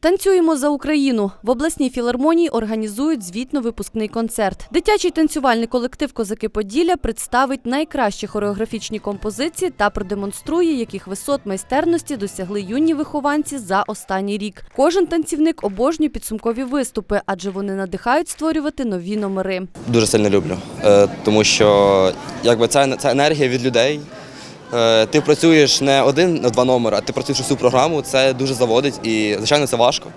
Танцюємо за Україну. В обласній філармонії організують звітно-випускний концерт. Дитячий танцювальний колектив Козаки Поділля представить найкращі хореографічні композиції та продемонструє, яких висот майстерності досягли юні вихованці за останній рік. Кожен танцівник обожнює підсумкові виступи, адже вони надихають створювати нові номери. Дуже сильно люблю, е, тому що якби ця, ця енергія від людей. Е, Ти працюєш не один на два номери, а ти працюєш всю програму. Це дуже заводить і, звичайно, це важко.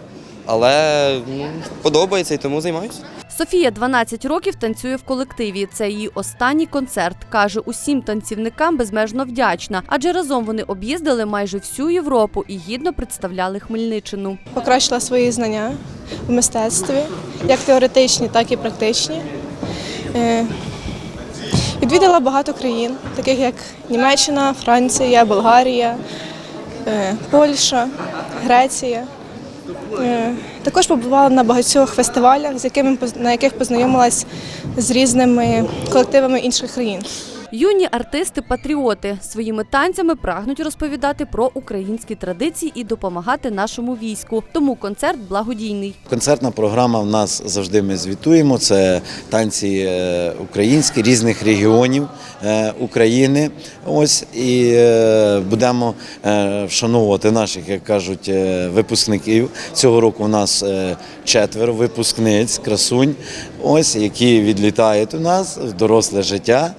Але ну, подобається і тому займаюся. Софія 12 років танцює в колективі. Це її останній концерт. каже, усім танцівникам безмежно вдячна, адже разом вони об'їздили майже всю Європу і гідно представляли Хмельниччину. покращила свої знання в мистецтві, як теоретичні, так і практичні. Відвідала багато країн, таких як Німеччина, Франція, Болгарія, е, Польща, Греція. Е, Також побувала на багатьох фестивалях, з якими на яких познайомилась з різними колективами інших країн. Юні артисти-патріоти своїми танцями прагнуть розповідати про українські традиції і допомагати нашому війську. Тому концерт благодійний. Концертна програма в нас завжди ми звітуємо. Це танці е, українські різних регіонів е, України. Ось і е, будемо вшановувати наших, як кажуть, випускників. Цього року у нас четверо випускниць, красунь, ось які відлітають у нас в доросле життя.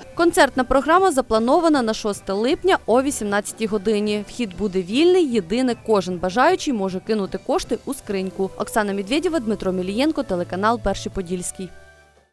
Концертна програма запланована на 6 липня о 18 годині. Вхід буде вільний. Єдине, кожен бажаючий може кинути кошти у скриньку. Оксана Медведєва, Дмитро Мілієнко, телеканал Перший Подільський.